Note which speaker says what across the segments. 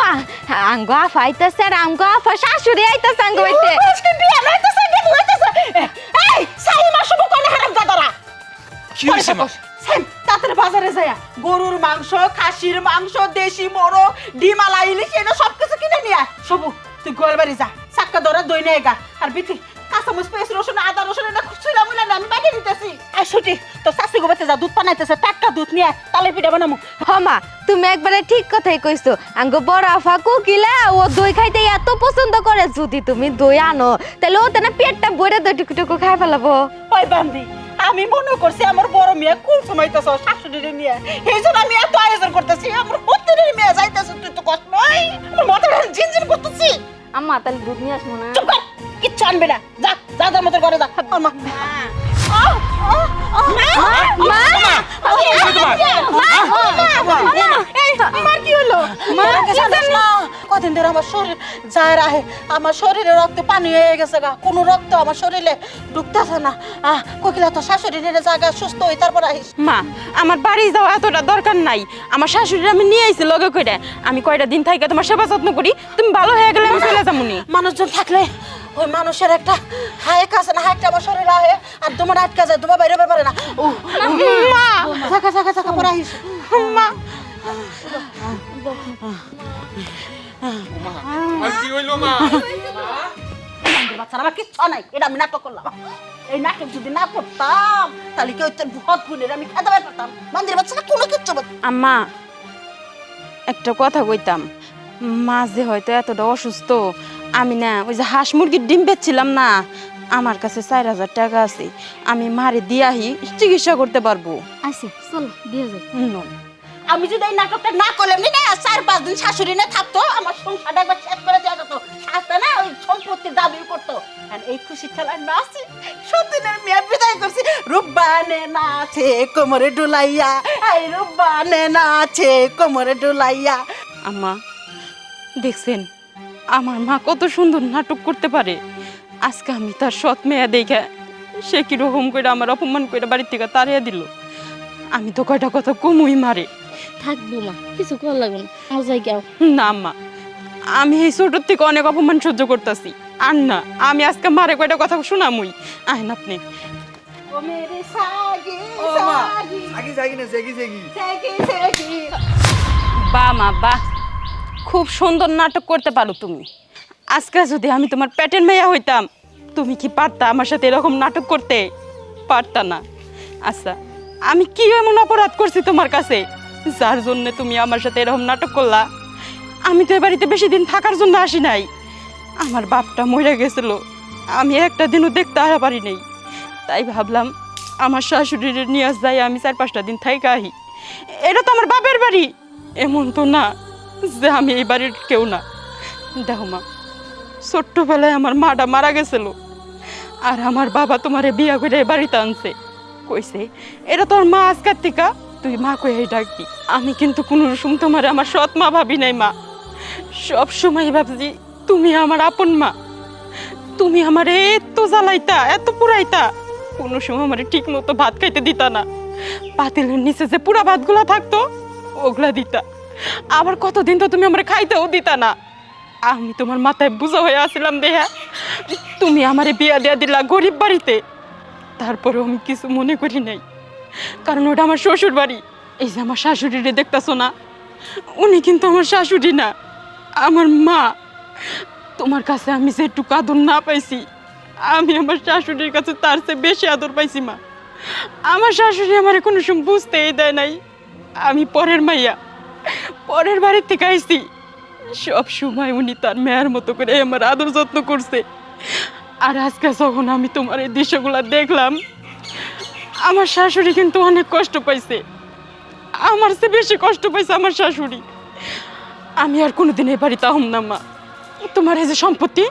Speaker 1: মা আঙ্গ আফা আইতাছে আর আঙ্গ আফা শাশুড়ি আইতাছে আঙ্গ হইতে
Speaker 2: আজকে বিয়া হইতেছে বিয়া হইতেছে। এই সাই মা শুভ কোন হারাম দাদারা
Speaker 3: কি হয়েছে মা?
Speaker 2: সেম তাড়াতাড়ি বাজারে যায় গরুর মাংস খাসির মাংস দেশি মোরো ডিমালা ইলিশ এনে সব কিছু কিনে নিয়ে। সবু তুই গোয়াল বাড়ি যা। চাক্কা ধরে দই নিয়ে গা। আর বিথি কাঁচামচ পেঁয়াজ রসুন আদা রসুন এনে খুচুলা মুলা না আমি বানিয়ে দিতেছি। আর ছুটি। তো গোবাতে যা দুধ বানাইতেছে টাটকা দুধ নিয়ে তালে পিঠা বানামু।
Speaker 1: হমা তুমি একবারে ঠিক কথাই কইছো। আঙ্গ বড় আফা কুকিলা ও দই খাইতে এত পছন্দ করে যদি তুমি দই আনো তাহলে ও তেনা পেটটা ভরে দই টুকু টুকু খাই ফেলাবো।
Speaker 2: ওই বান্দি আমি মনে করছি আমার বড় মেয়ে কুল সমাইতেছ শাশুড়িরে নিয়ে। এই জন্য আমি এত আয়োজন করতেছি আমার হত্যারের মেয়ে যাইতেছে তুই তো কষ্ট নয় আমার মাথাটা ঝিনঝিন করতেছি।
Speaker 1: আম্মা তাহলে দুধ নিয়ে আসব না?
Speaker 2: চুপ কর কিচ্ছু আনবে না। যা যা যা মতো করে যা। আমা কদিন ধরে আমার শরীর যায় রাহে আমার শরীরে রক্ত পানি হয়ে গেছে গা কোনো রক্ত আমার শরীরে ঢুকতেছে না আহ কোকিলা তো শাশুড়ি নিয়ে জায়গায় সুস্থ হই তারপর আহিস
Speaker 4: মা, আমার বাড়ি যাওয়া এতটা দরকার নাই। আমার শাশুড়ি আমি নিয়ে আইছি লগে কইরা। আমি কয়টা দিন থাইকা তোমার সেবা যত্ন করি, তুমি ভালো হয়ে গেলে আমি চলে যাবনি
Speaker 2: মানুষজন থাকলে ওই মানুষের একটা হাইক আছে না হাইকটা আমার শরীরে আহে আর তোমার আটকা যায় তোমার বাইরে বের পারে না। ও মা! থাকা থাকা থাকা পরে আহিস মা!
Speaker 3: কি হইল মা?
Speaker 2: বাচ্চারা আমার কিচ্ছু নাই এটা আমি নাটক করলাম। এই নাটক যদি না করতাম তাহলে কি ওই তোর ভূত গুণের আমি খেতে পারতাম। মন্দির বাচ্চারা কোনো কিচ্ছু
Speaker 4: আম্মা একটা কথা কইতাম। মাঝে হয়তো এতটা অসুস্থ আমি না ওই যে হাঁস মুরগির ডিম বেচছিলাম না আমার কাছে চার হাজার টাকা আছে আমি মারে দিয়াহি চিকিৎসা করতে পারব।
Speaker 1: আচ্ছা চলো দিয়ে যাই।
Speaker 2: আমি যদি এই নাটকটা না করলাম না চার পাঁচ দিন শাশুড়ি না থাকতো আমার সংসারটা একবার শেষ করে দেওয়া যেত। শাস্তা না ওই সম্পত্তির দাবি করতো। আর এই খুশি খেলায় নাচি সতীনের মেয়ে বিদায় করছি। রুব্বানে নাচে কোমরে ডুলাইয়া এই রুব্বানে নাচে কোমরে ডুলাইয়া।
Speaker 4: আম্মা দেখছেন? আমার মা কত সুন্দর নাটক করতে পারে। আজকে আমি তার সৎ মেয়া দেখে সে কীরকম করে আমার অপমান করে বাড়ির থেকে তাড়িয়ে দিল। আমি তো কয়টা কথা কমই মারে।
Speaker 5: থাকব মা কিছু কর লাগবে না। আমার
Speaker 4: না আম্মা আমি এই ছোটোর থেকে অনেক অপমান সহ্য করতেছি। আর না আমি আজকে মারে কয়টা কথা শোনামুই। আহেন আপনি।
Speaker 3: মা
Speaker 4: বা মা বা খুব সুন্দর নাটক করতে পারো তুমি। আজকে যদি আমি তোমার পেটের মেয়া হইতাম, তুমি কি পারতা আমার সাথে এরকম নাটক করতে? পারতা না। আচ্ছা আমি কি এমন অপরাধ করছি তোমার কাছে? যার জন্য তুমি আমার সাথে এরকম নাটক করলা। আমি তো এ বাড়িতে বেশি দিন থাকার জন্য আসি নাই। আমার বাপটা মরে গেছিল। আমি একটা দিনও দেখতে আসা পারি নেই। তাই ভাবলাম, আমার শাশুড়ির নিয়ে যাই আমি চার পাঁচটা দিন থাইকা আহি। এটা তো আমার বাপের বাড়ি। এমন তো না। যে আমি এই বাড়ির কেউ না। দেখো মা, ছোট্টবেলায় আমার মাটা মারা গেছিল আর আমার বাবা তোমারে বিয়া করে বাড়িতে আনছে। কইছে, এটা তোর মা আজকার থেকে, তুই মা কই এই ডাকবি। আমি কিন্তু কোনো রকম তোমার আমার সৎ মা ভাবি নাই মা। সব সময় ভাবছি, তুমি আমার আপন মা। তুমি আমার এত জ্বালাইতা, এত পুরাইতা। কোনো সময় আমার ঠিক মতো ভাত খাইতে দিতা না। পাতিলের নিচে যে পুরা ভাতগুলা থাকতো, ওগুলা দিতা। আবার কতদিন তো তুমি আমার খাইতেও দিতা না। আমি তোমার মাথায় বুঝা হয়ে আসছিলাম দেহা তুমি আমারে বিয়া দেয়া দিলা গরিব বাড়িতে। তারপরেও আমি কিছু মনে করি নাই। কারণ ওটা আমার শ্বশুর বাড়ি এই যে আমার শাশুড়িরে দেখতাছো না? উনি কিন্তু আমার শাশুড়ি না। আমার মা। তোমার কাছে আমি যে একটু আদর না পাইছি, আমি আমার শাশুড়ির কাছে তার চেয়ে বেশি আদর পাইছি মা। আমার শাশুড়ি আমার কোনো সময় বুঝতেই দেয় নাই। আমি পরের মাইয়া। পরের বাড়ির থেকে আইছি। সব সময় উনি তার মেয়ের মতো করে আমার আদর যত্ন করছে। আর আজকে যখন আমি তোমার এই দৃশ্যগুলো দেখলাম, আমার শাশুড়ি কিন্তু অনেক কষ্ট পাইছে। আমার চেয়ে বেশি কষ্ট পাইছে আমার শাশুড়ি। আমি আর কোনোদিন এই বাড়িতে আহম না, মা। তোমার এই যে সম্পত্তি,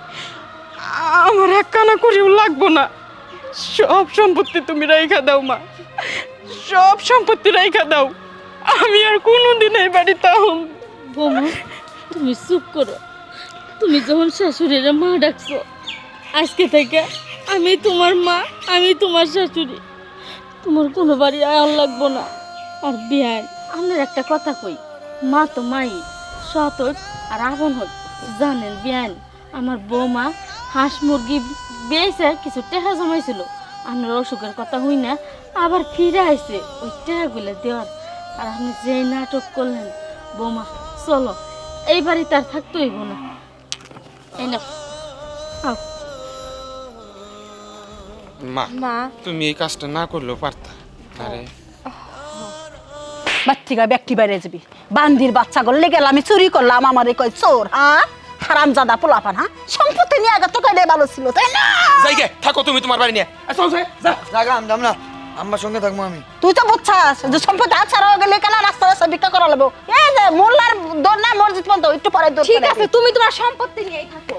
Speaker 4: আমার এক কানা করিও লাগবো না। সব সম্পত্তি তুমি রাইখা দাও, মা। সব সম্পত্তি রাইখা দাও। আমি আর কোনোদিন এই বাড়িতে
Speaker 5: তুমি চুপ করো। তুমি যখন শাশুড়ির মা ডাকছো, আজকে থেকে আমি তোমার মা, আমি তোমার শাশুড়ি। তোমার কোনো বাড়ি আয়াল লাগবো না। আর বিয়ান আপনার একটা কথা কই, মা তো মাই সৎ হোক আর আপন হোক জানেন বিয়ান আমার বৌমা হাঁস মুরগি বেয়েছে কিছু টেহা জমাইছিল। আপনার অসুখের কথা হই না, আবার ফিরে আইছে ওই টেহাগুলো দেওয়ার। আর আপনি যেই নাটক করলেন, বৌমা, চলো। এই বাড়িতে আর থাকতে হইব না। এই না
Speaker 3: মা
Speaker 1: মা।
Speaker 3: তুমি এই কাজটা না করলেও পারতা। আরে।
Speaker 2: বাচ্চিকা ব্যক্তি বাইরে যাবি? বান্দির বাচ্চা গলে গেলাম আমি চুরি করলাম আমার এই কই চোর হ্যাঁ? হারাম জাদা পোলাপান হ্যাঁ? সম্পত্তি নিয়ে আগে তো কইলে ভালো ছিল তাই না?
Speaker 3: যাইগে থাকো তুমি তোমার বাড়ি নিয়ে। যা।
Speaker 6: না। আম্মার সঙ্গে থাকব আমি।
Speaker 2: তুই তো বুঝছাস যে সম্পত্তি হাত ছাড়া গেলে কেন রাস্তা রাস্তা ভিক্ষা করা লাগবো। এই যে মোল্লার দৌড় না মসজিদ পর্যন্ত একটু পরে দৌড়
Speaker 1: ঠিক আছে তুমি তোমার সম্পত্তি নিয়েই থাকো।